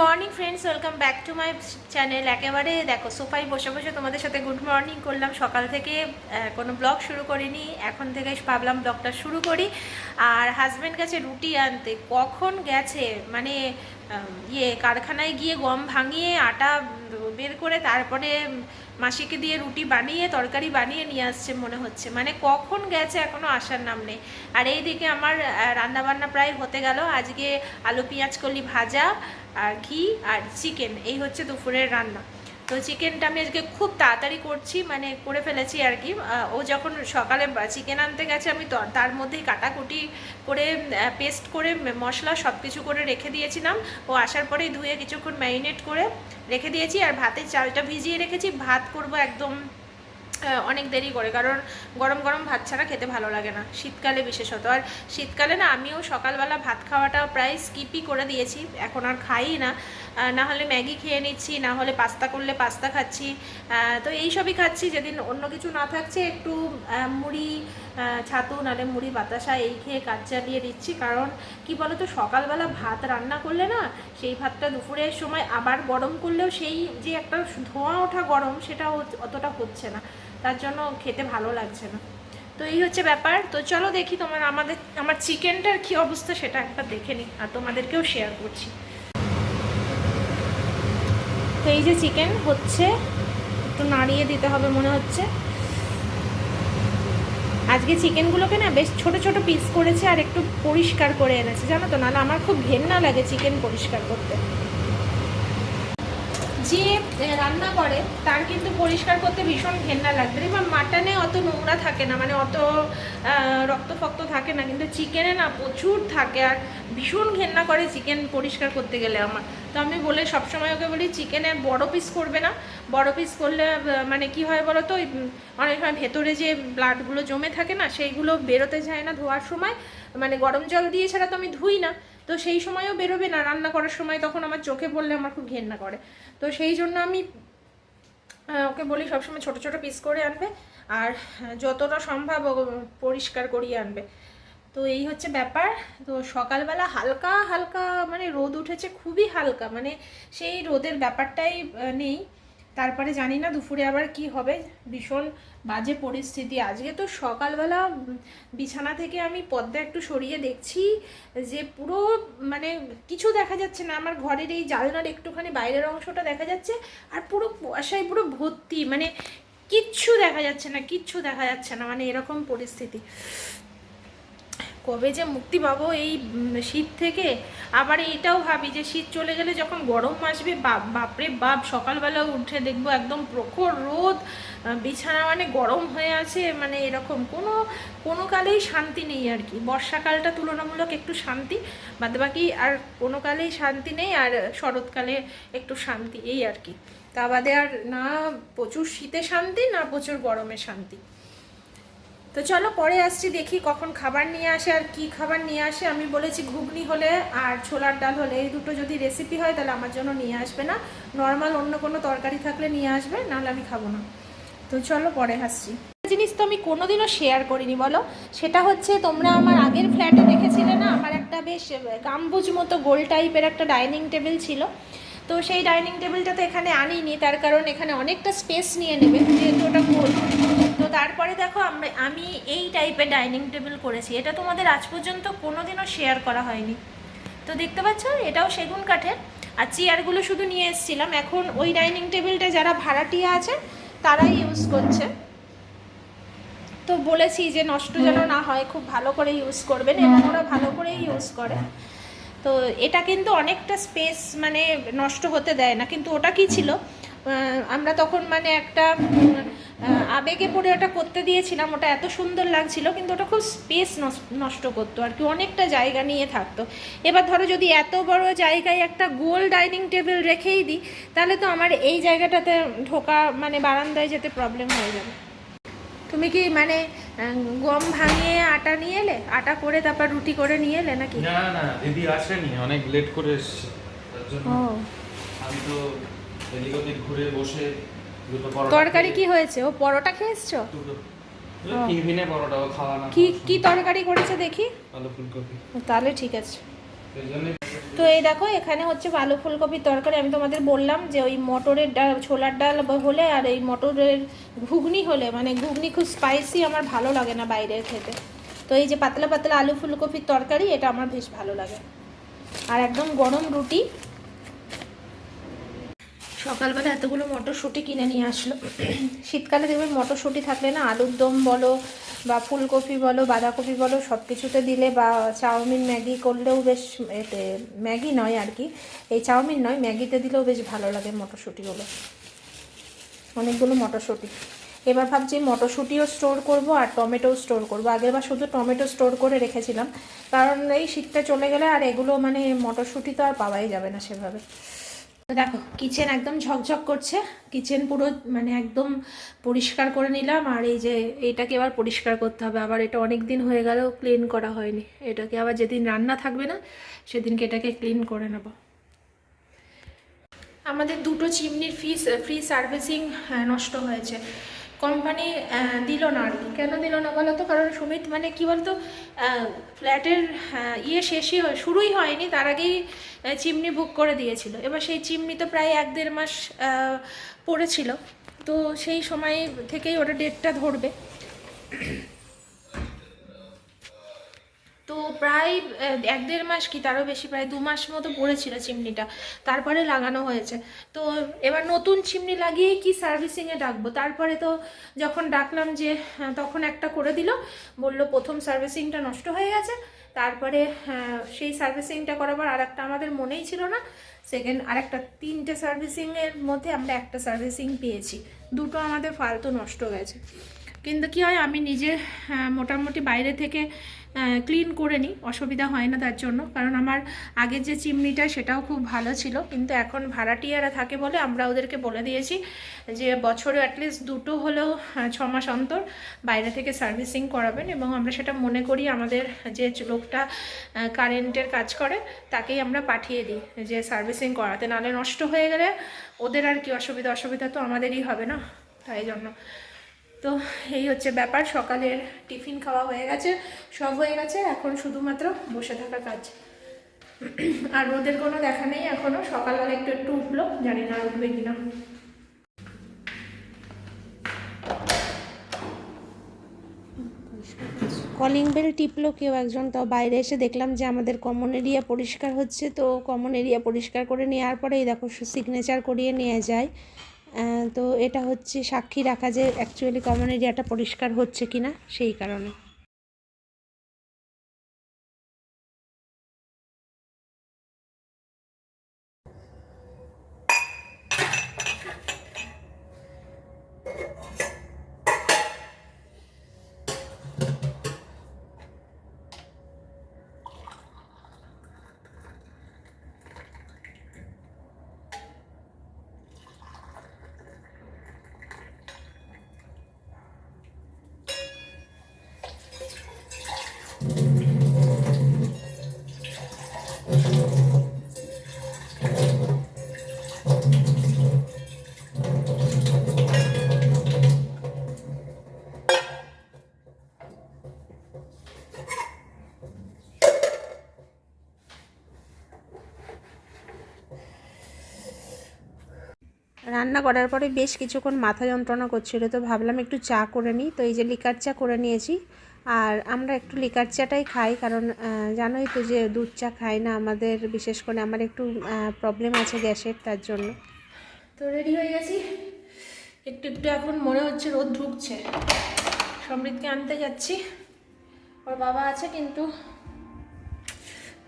Morning friends welcome back to my channel একেবারে দেখো, সোফায় বসে বসে তোমাদের সাথে গুড মর্নিং করলাম। সকাল থেকে কোনো ব্লগ শুরু করিনি। এখন থেকে ভাবলাম ব্লগটা শুরু করি। আর হাজব্যান্ড গেছে রুটি আনতে। কখন গেছে? মানে ইয়ে কারখানায় গিয়ে গম ভাঙিয়ে, আটা বের করে তারপরে মাসিকে দিয়ে রুটি বানিয়ে, তরকারি বানিয়ে নিয়ে আসছে মনে হচ্ছে। মানে কখন গেছে এখনও আসার নাম নেই। আর এইদিকে আমার রান্না বান্না প্রায় হতে গেল। আজকে আলু, পেঁয়াজ, কলি ভাজা, আর ঘি, আর চিকেন। এই হচ্ছে দুপুরের রান্না। তো চিকেনটা আমি আজকে খুব তাড়াতাড়ি করছি মানে করে ফেলেছি আর কি। ও যখন সকালে চিকেন আনতে গেছে, আমি তার মধ্যেই কাটাকুটি করে পেস্ট করে মশলা সব কিছু করে রেখে দিয়েছিলাম। ও আসার পরেই ধুয়ে কিছুক্ষণ ম্যারিনেট করে রেখে দিয়েছি আর ভাতের চালটা ভিজিয়ে রেখেছি। ভাত করব একদম অনেক দেরি করে, কারণ গরম গরম ভাত ছাড়া খেতে ভালো লাগে না, শীতকালে বিশেষত। আর শীতকালে না, আমিও সকালবেলা ভাত খাওয়াটা প্রায় স্কিপই করে দিয়েছি, এখন আর খাই না। না হলে ম্যাগি খেয়ে নিচ্ছি, না হলে পাস্তা করলে পাস্তা খাচ্ছি। তো এই সবই খাচ্ছি, যেদিন অন্য কিছু না থাকছে, একটু মুড়ি ছাতু, নাহলে মুড়ি, বাতাসা, এই খেয়ে কাজ চালিয়ে দিচ্ছি। কারণ, কি বলতো, সকালবেলা ভাত রান্না করলে না, সেই ভাতটা দুপুরের সময় আবার গরম করলেও সেই যে একটা ধোঁয়া ওঠা গরম, সেটা অতটা হচ্ছে না। তার জন্য খেতে ভালো লাগছে না। তো এই হচ্ছে ব্যাপার। তো চলো দেখি তোমার আমাদের, আমার চিকেনটার কি অবস্থা, সেটা একবার দেখে নিই। আর তোমাদেরকেও শেয়ার করছি। তো এই যে চিকেন হচ্ছে, একটু নাড়িয়ে দিতে হবে মনে হচ্ছে। আজকে চিকেনগুলোকে না বেশ ছোট ছোট পিস করেছে আর একটু পরিষ্কার করে এনেছে, জানো তো? নাহলে আমার খুব ঘেন্না লাগে চিকেন পরিষ্কার করতে। যে রান্না করে, তার কিন্তু পরিষ্কার করতে ভীষণ ঘেন্না লাগবে। এবার মাটনে অত নোংরা থাকে না মানে অত রক্ত ফক্ত থাকে না, কিন্তু চিকেনে না প্রচুর থাকে। আর ভীষণ ঘেন্না করে চিকেন পরিষ্কার করতে গেলে আমার। তো আমি বলে সবসময় ওকে বলি চিকেনের বড় পিস করবে না। বড় পিস করলে মানে কি হয় বলো তো অনেক সময় ভেতরে যে ব্লাডগুলো জমে থাকে না, সেইগুলো বেরোতে যায় না ধোয়ার সময়। মানে গরম জল দিয়ে ছাড়া তো আমি ধুই না। তো সেই সময়ও বেরোবে না। রান্না করার সময় তখন আমার চোখে পড়লে আমার খুব ঘেন্না করে। তো সেই জন্য আমি ওকে বলি সবসময় ছোট ছোট পিস করে আনবে। আর যতটা সম্ভব পরিষ্কার করিয়ে আনবে। তো এই হচ্ছে ব্যাপার। তো সকালবেলা হালকা হালকা মানে রোদ উঠেছে, খুবই হালকা। মানে সেই রোদের ব্যাপারটাই নেই। তারপরে জানি না দুপুরে আবার কি হবে। ভীষণ বাজে পরিস্থিতি। আজকে তো সকালবেলা বিছানা থেকে আমি পদ্মা একটু সরিয়ে দেখছি যে পুরো মানে কিছু দেখা যাচ্ছে না। আমার ঘরের এই জানলার একটুখানি বাইরের অংশটা দেখা যাচ্ছে আর পুরো কুয়াশায় পুরো ভর্তি। মানে কিচ্ছু দেখা যাচ্ছে না, কিচ্ছু দেখা যাচ্ছে না। মানে এরকম পরিস্থিতি। কবে যে মুক্তি পাবো এই শীত থেকে? আবার এইটাও ভাবি যে শীত চলে গেলে যখন গরম আসবে বাপ বাপরে বাপ, সকালবেলা উঠে দেখব একদম প্রখর রোদ বিছানা মানে গরম হয়ে আছে মানে এরকম কোনো কোনো কালেই শান্তি নেই আর কি। বর্ষাকালটা তুলনামূলক একটু শান্তি বাদ বাকি আর কোনো কালেই শান্তি নেই, আর শরৎকালে একটু শান্তি এই আর কি। তা বাদে আর না প্রচুর শীতে শান্তি, না প্রচুর গরমে শান্তি। তো চলো পরে আসছি, দেখি কখন খাবার নিয়ে আসে আর কি খাবার নিয়ে আসে। আমি বলেছি ঘুগনি হলে আর ছোলার ডাল হলে, এই দুটো যদি রেসিপি হয় তাহলে আমার জন্য নিয়ে আসবে না। নর্মাল অন্য কোনো তরকারি থাকলে নিয়ে আসবে, নাহলে আমি খাব না। তো চলো পরে আসছি। জিনিস তো আমি কোনোদিনও শেয়ার করিনি, বলো। সেটা হচ্ছে তোমরা আমার আগের ফ্ল্যাটে দেখেছিলে না? আমার একটা বেশ গাম্বুজ মতো গোল টাইপের একটা ডাইনিং টেবিল ছিল। তো সেই ডাইনিং টেবিলটা তো এখানে আনিনি, তার কারণ এখানে অনেকটা স্পেস নিয়ে নেবে, যেহেতু ওটা গোল। তারপরে দেখো আমরা আমি এই টাইপের ডাইনিং টেবিল করেছি। এটা তোমাদের আজ পর্যন্ত কোনোদিনও শেয়ার করা হয়নি। তো দেখতে পাচ্ছ এটাও সেগুন কাঠের। আর চেয়ারগুলো শুধু নিয়ে এসেছিলাম। এখন ওই ডাইনিং টেবিলটা যারা ভাড়াটিয়া আছে তারাই ইউজ করছে। তো বলেছি যে নষ্ট যেন না হয় খুব ভালো করে ইউজ করবেন। এবং ওরা ভালো করেই ইউজ করে। তো এটা কিন্তু অনেকটা স্পেস মানে নষ্ট হতে দেয় না। কিন্তু ওটা কি ছিল? আমরা তখন মানে একটা আবেগে পড়ে ওটা করতে দিয়েছিলাম ওটা এত সুন্দর লাগছিল কিন্তু ওটা খুব স্পেস নষ্ট করতো আর কি অনেকটা জায়গা নিয়ে থাকতো। এবার ধরো যদি এত বড় জায়গায় একটা গোল ডাইনিং টেবিল রেখেই দিই তাহলে তো আমার এই জায়গাটাতে ঢোকা মানে বারান্দায় যেতে প্রবলেম হয়ে যাবে। তুমি কি মানে গম ভাঙিয়ে আটা নিয়ে এলে? আটা করে তারপর রুটি করে নিয়ে এলে নাকি? না না দিদি আসেনি অনেক লেট করে এসেছে। তার জন্য ও। আমি তো এদিক ওদিক ঘুরে বসে তরকারি কি হয়েছে? ও পরোটা খেয়ে এসছো দুটো- ও। খাওয়া না। কি কি তরকারি করেছে দেখি? আলু ফুলকপি। তাহলে ঠিক আছে। তো এই দেখো এখানে হচ্ছে আলু ফুলকপির তরকারি। আমি তোমাদের বললাম যে ওই মটরের ডাল ছোলার ডাল হলে আর এই মটরের ঘুগনি হলে মানে ঘুগনি খুব স্পাইসি আমার ভালো লাগে না বাইরের খেতে। তো এই যে পাতলা পাতলা আলু ফুলকপির তরকারি এটা আমার বেশ ভালো লাগে। আর একদম গরম রুটি সকালবেলা এতগুলো মটরশুঁটি কিনে নিয়ে আসলো। শীতকালে দেখবে মটরশুঁটি থাকলে না আলুর দম বলো বা ফুলকপি বলো, বাঁধাকপি বলো সব কিছুতে দিলে বা চাউমিন, ম্যাগি করলেও বেশ এতে ম্যাগি নয় আর কি। এই চাউমিন নয়, ম্যাগিতে দিলেও বেশ ভালো লাগে মটরশুঁটিগুলো। অনেকগুলো মটরশুঁটি। এবার ভাবছি মটরশুঁটিও স্টোর করব আর টমেটোও স্টোর করব। আগেরবার শুধু টমেটো স্টোর করে রেখেছিলাম। কারণ এই শীতটা চলে গেলে আর এগুলো মানে মটরশুঁটি তো আর পাওয়াই যাবে না সেভাবে। দেখো কিচেন একদম ঝকঝক করছে। কিচেন পুরো মানে একদম পরিষ্কার করে নিলাম। আর এই যে এটাকে আবার পরিষ্কার করতে হবে। আবার এটা অনেক দিন হয়ে গেল ক্লিন করা হয়নি। এটাকে আবার যেদিন রান্না থাকবে না, সেদিনকে এটাকে ক্লিন করে নেব। আমাদের দুটো চিমনির ফ্রি ফ্রি সার্ভিসিং নষ্ট হয়েছে। কোম্পানি দিল না আর কি। কেন দিল না বলো তো কারণ সুমিত মানে কি বলতো? ফ্ল্যাটের ইয়ে শেষই হয়, শুরুই হয়নি, তার আগেই চিমনি বুক করে দিয়েছিল। এবার সেই চিমনি তো প্রায় এক দেড় মাস পড়েছিল। তো সেই সময় থেকেই ওটা ডেটটা ধরবে তো প্রায় এক দেড় মাস কি তারও বেশি প্রায় দু মাস মতো পড়েছিল চিমনিটা। তারপরে লাগানো হয়েছে। তো এবার নতুন চিমনি লাগিয়ে কি সার্ভিসিংয়ে ডাকবো? তারপরে তো যখন ডাকলাম যে হ্যাঁ, তখন একটা করে দিল। বলল প্রথম সার্ভিসিংটা নষ্ট হয়ে গেছে। তারপরে হ্যাঁ, সেই সার্ভিসিংটা করাবার আর একটা আমাদের মনেই ছিল না। সেকেন্ড আর একটা তিনটে সার্ভিসিংয়ের মধ্যে আমরা একটা সার্ভিসিং পেয়েছি। দুটো আমাদের ফালতু নষ্ট গেছে। কিন্তু কি হয় আমি নিজে মোটামুটি বাইরে থেকে ক্লিন করে নিই, অসুবিধা হয় না তার জন্য। কারণ আমার আগের যে চিমনিটা সেটাও খুব ভালো ছিল। কিন্তু এখন ভাড়াটিয়ারা থাকে বলে আমরা ওদেরকে বলে দিয়েছি যে বছরে অ্যাটলিস্ট দুটো হলেও ছ মাস অন্তর বাইরে থেকে সার্ভিসিং করাবেন এবং আমরা সেটা মনে করি আমাদের যে লোকটা কারেন্টের কাজ করে, তাকেই আমরা পাঠিয়ে দিই যে সার্ভিসিং করাতে। নাহলে নষ্ট হয়ে গেলে ওদের আর কি অসুবিধা অসুবিধা তো আমাদেরই হবে না। তাই জন্য তো এই হচ্ছে ব্যাপার, সকালের টিফিন খাওয়া হয়ে গেছে, সব হয়ে গেছে, এখন শুধুমাত্র বসে থাকা কাজ। আর ওদের কোনো দেখা নেই এখনও সকালবেলা একটু একটু উঠল, জানি না উঠবে কিনা। কলিং বেল টিপলো কেউ একজন তো বাইরে এসে দেখলাম যে আমাদের কমন এরিয়া পরিষ্কার হচ্ছে, তো কমন এরিয়া পরিষ্কার করে নেওয়ার পরে এই দেখো সিগনেচার করিয়ে নিয়ে যায়। তো এটা হচ্ছে সাক্ষী রাখা যে অ্যাকচুয়ালি কমন এরিয়াটা পরিষ্কার হচ্ছে কি না সেই কারণে। রান্না করার পরে বেশ কিছুক্ষণ মাথা যন্ত্রণা করছিল, তো ভাবলাম একটু চা করে নিই। তো এই যে লিকার চা করে নিয়েছি। আর আমরা একটু লিকার চাটাই খাই, কারণ জানোই তো যে দুধ চা খাই না আমাদের, বিশেষ করে আমার একটু প্রবলেম আছে গ্যাসের, তার জন্য। তো রেডি হয়ে গেছি। একটু একটু এখন মনে হচ্ছে রোদ ঢুকছে। সমৃদ্ধকে আনতে যাচ্ছি। ওর বাবা আছে কিন্তু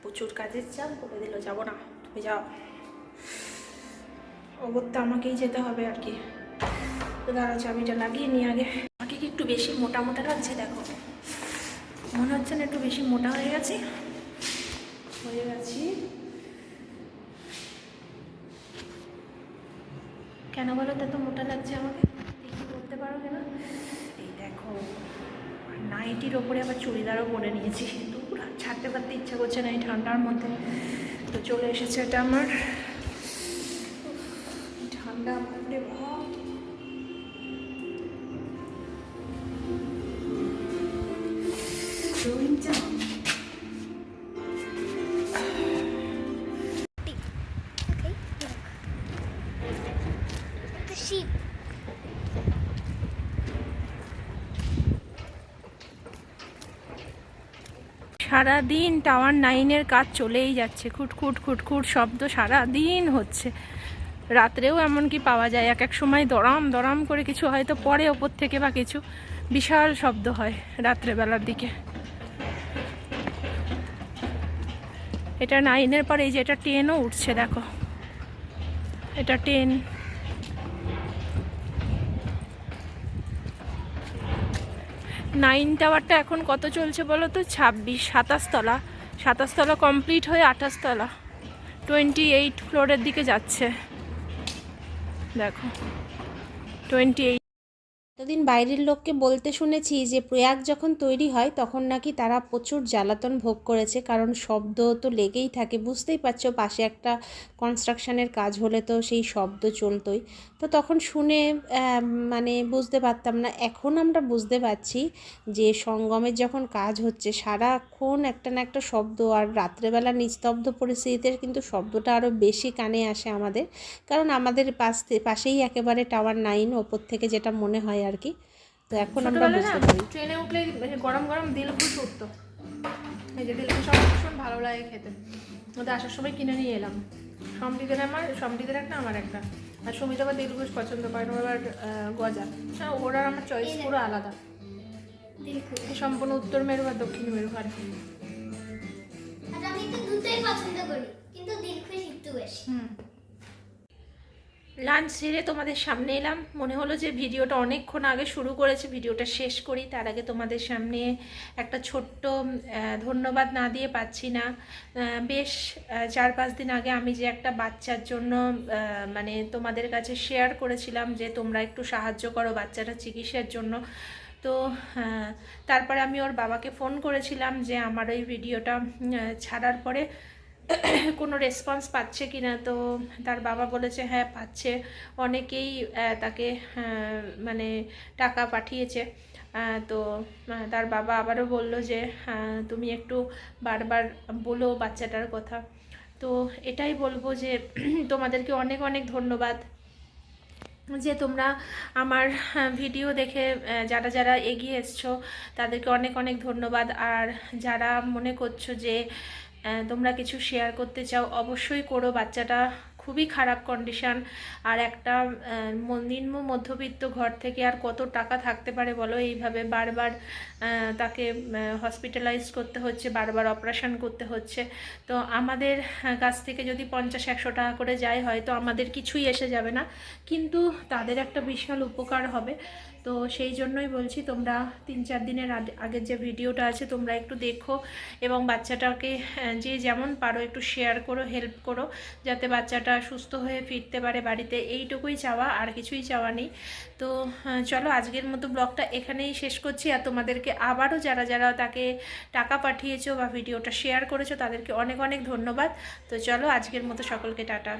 প্রচুর কাজের চাপ বলে দিল, যাব না, তুমি যাও। অগত্যা আমাকেই যেতে হবে আর কি। তো দাঁড়া চাবিটা লাগিয়ে নিয়ে আগে। আমাকে কি একটু বেশি মোটা মোটা লাগছে? দেখো। মনে হচ্ছে না একটু বেশি মোটা হয়ে গেছি। হয়ে গেছি। কেন বলো তো মোটা লাগছে আমাকে? দেখি করতে পারো কেন এই দেখো, নাইটির ওপরে আবার চুড়িদারও পরে নিয়েছি। আর ছাড়তে পারতে ইচ্ছা করছে না এই ঠান্ডার মধ্যে। তো চলে এসেছে এটা আমার। ঠান্ডা বাপরে সারাদিন টাওয়ার নাইনের কাজ চলেই যাচ্ছে। খুটখুট খুটখুট শব্দ সারাদিন হচ্ছে। রাত্রেও এমনকি পাওয়া যায়। এক এক সময় দরাম দরাম করে কিছু হয়তো পরে ওপর থেকে বা কিছু বিশাল শব্দ হয় রাত্রেবেলার দিকে। এটা নাইনের পরে এই যে এটা টেনও উঠছে, দেখো। এটা টেন নাইন টাওয়ারটা এখন কত চলছে বলো তো? ছাব্বিশ, সাতাশ তলা। সাতাশ তলা কমপ্লিট হয়ে আঠাশ তলা। টোয়েন্টি এইট ফ্লোরের দিকে যাচ্ছে। দেখো। টোয়েন্টি এতদিন বাইরের লোককে বলতে শুনেছি যে প্রয়াগ যখন তৈরি হয়, তখন নাকি তারা প্রচুর জ্বালাতন ভোগ করেছে, কারণ শব্দ তো লেগেই থাকে। বুঝতেই পারছ, পাশে একটা কনস্ট্রাকশনের কাজ হলে তো সেই শব্দ চলতোই। তো তখন শুনে মানে বুঝতে পারতাম না, এখন আমরা বুঝতে পারছি যে সঙ্গমের যখন কাজ হচ্ছে, সারাক্ষণ একটা না একটা শব্দ আর রাত্রেবেলা নিস্তব্ধ পরিস্থিতিতে কিন্তু শব্দটা আরও বেশি কানে আসে আমাদের। কারণ আমাদের পাশ, পাশেই একেবারে টাওয়ার নাইন ওপর থেকে যেটা মনে হয় আর কি তো এখন আমরা বুঝতে পারি। ট্রেনে উঠলে গরম গরম দিলখুশ উঠতো এই যে দিলখুশ আমার ভীষণ ভালো লাগে খেতে। ওদের আসার সময় কিনে নিয়ে এলাম। সমৃদ্ধের আমার সমৃদ্ধের একটা আমার একটা। আর সুমিত আবার দিলখুশ পছন্দ করে না, ওর আবার গজা। হ্যাঁ ওর আর আমার চয়েস পুরো আলাদা। সম্পূর্ণ উত্তর মেরু আর দক্ষিণ মেরু আর কি। আমি তো দুটোই পছন্দ করি কিন্তু দিলখুশ একটু বেশি। হুম। লাঞ্চ সেরে তোমাদের সামনে এলাম। মনে হলো যে ভিডিওটা অনেকক্ষণ আগে শুরু করেছে, ভিডিওটা শেষ করি। তার আগে তোমাদের সামনে একটা ছোট্ট ধন্যবাদ না দিয়ে পাচ্ছি না। বেশ চার পাঁচ দিন আগে আমি যে একটা বাচ্চার জন্য মানে তোমাদের কাছে শেয়ার করেছিলাম যে তোমরা একটু সাহায্য করো বাচ্চাটা চিকিৎসার জন্য। তো তারপরে আমি ওর বাবাকে ফোন করেছিলাম যে আমার ওই ভিডিওটা ছাড়ার পরে কোনো রেসপন্স পাচ্ছে কি না তো তার বাবা বলেছে হ্যাঁ পাচ্ছে। অনেকেই তাকে মানে টাকা পাঠিয়েছে। তো তার বাবা আবারও বলল যে তুমি একটু বারবার বলো বাচ্চাটার কথা। তো এটাই বলব যে, তোমাদেরকে অনেক অনেক ধন্যবাদ যে তোমরা আমার ভিডিও দেখে যারা যারা এগিয়ে এসছো, তাদেরকে অনেক অনেক ধন্যবাদ। আর যারা মনে করছ যে তোমরা কিছু শেয়ার করতে চাও, অবশ্যই করো। বাচ্চাটা খুবই খারাপ কন্ডিশন আর একটা নিম্ন মধ্যবিত্ত ঘর থেকে আর কত টাকা থাকতে পারে বলো? এইভাবে বারবার তাকে হসপিটালাইজ করতে হচ্ছে, বারবার অপারেশন করতে হচ্ছে। তো আমাদের কাছ থেকে যদি পঞ্চাশ, একশো টাকা করে যায় হয়তো আমাদের কিছুই এসে যাবে না। কিন্তু তাদের একটা বিশাল উপকার হবে। তো সেই জন্যই বলছি, তোমরা তিন চার দিনের আগে- আগের যে ভিডিওটা আছে, তোমরা একটু দেখো এবং বাচ্চাটাকে যে যেমন পারো একটু শেয়ার করো হেল্প করো, যাতে বাচ্চাটা সুস্থ হয়ে ফিরতে পারে বাড়িতে। এইটুকুই চাওয়া, আর কিছুই চাওয়া নেই। তো চলো আজকের মতো ব্লগটা এখানেই শেষ করছি। আর তোমাদেরকে আবারও যারা যারা তাকে টাকা পাঠিয়েছো বা ভিডিওটা শেয়ার করেছ, তাদেরকে অনেক অনেক ধন্যবাদ। তো চলো আজকের মতো সকলকে টাটা।